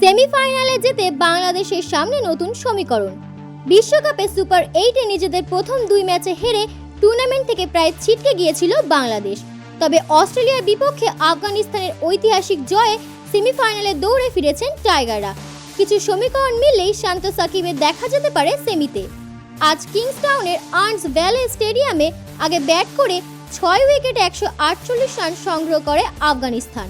সেমিফাইনালে যেতে বাংলাদেশের সামনে নতুন সমীকরণ। বিশ্বকাপে সুপার এইটে নিজেদের প্রথম দুই ম্যাচে হেরে টুর্নামেন্ট থেকে প্রায় ছিটকে গিয়েছিল বাংলাদেশ। তবে অস্ট্রেলিয়ার বিপক্ষে আফগানিস্তানের ঐতিহাসিক জয়ে সেমিফাইনালে দৌড়ে ফিরেছেন টাইগাররা। কিছু সমীকরণ মিললেই শান্ত সাকিবের দেখা যেতে পারে সেমিতে। আজ কিংসটাউনের আর্নস ভ্যালে স্টেডিয়ামে আগে ব্যাট করে ছয় উইকেটে একশো আটচল্লিশ রান সংগ্রহ করে আফগানিস্তান।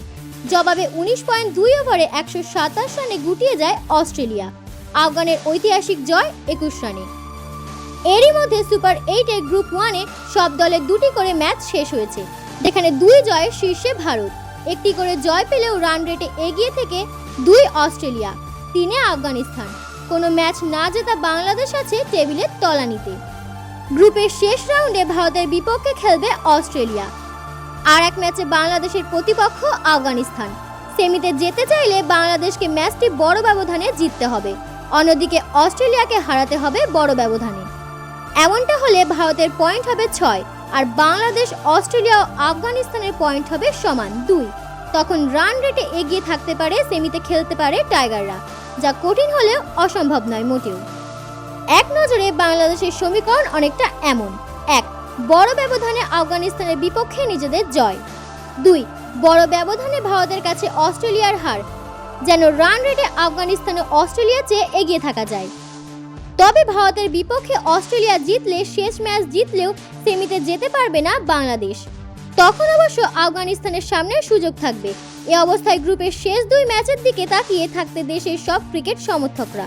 জবাবে উনিশ পয়েন্ট দুই ওভারে একশো সাতাশ রানে গুটিয়ে যায় অস্ট্রেলিয়া। আফগানের ঐতিহাসিক জয় একুশ রানে। এরই মধ্যে সুপার এইটের গ্রুপ ওয়ানে সব দলের দুটি করে ম্যাচ শেষ হয়েছে। যেখানে দুই জয়ে শীর্ষে ভারত। একটি করে জয় পেলেও রান রেটে এগিয়ে থেকে দুই অস্ট্রেলিয়া, তিনে আফগানিস্তান। কোনো ম্যাচ না জেতা বাংলাদেশ আছে টেবিলের তলানিতে। গ্রুপের শেষ রাউন্ডে ভারতের বিপক্ষে খেলবে অস্ট্রেলিয়া। আর এক ম্যাচে বাংলাদেশের প্রতিপক্ষ আফগানিস্তান। সেমিতে যেতে চাইলে বাংলাদেশকে ম্যাচটি বড় ব্যবধানে জিততে হবে। অন্যদিকে অস্ট্রেলিয়াকে হারাতে হবে বড় ব্যবধানে। এমনটা হলে ভারতের পয়েন্ট হবে ছয় আর বাংলাদেশ, অস্ট্রেলিয়া ও আফগানিস্তানের পয়েন্ট হবে সমান দুই। তখন রান রেটে এগিয়ে থাকতে পারে সেমিতে খেলতে পারে টাইগাররা, যা কঠিন হলেও অসম্ভব নয় মোটেও। এক নজরে বাংলাদেশের সমীকরণ অনেকটা এমন। এক বড় ব্যবধানে আফগানিস্তানের বিপক্ষে নিজেদের জয়। দুই, বড় ব্যবধানে ভারতের কাছে অস্ট্রেলিয়ার হার, যেন রান রেটে আফগানিস্তানে অস্ট্রেলিয়া চেয়ে এগিয়ে থাকা যায়। তবে ভারতের বিপক্ষে অস্ট্রেলিয়া জিতলে শেষ ম্যাচ জিতলেও সেমিতে যেতে পারবে না বাংলাদেশ। তখন অবশ্য আফগানিস্তানের সামনে সুযোগ থাকবে। এ অবস্থায় গ্রুপের শেষ দুই ম্যাচের দিকে তাকিয়ে থাকতে দেশের সব ক্রিকেট সমর্থকরা।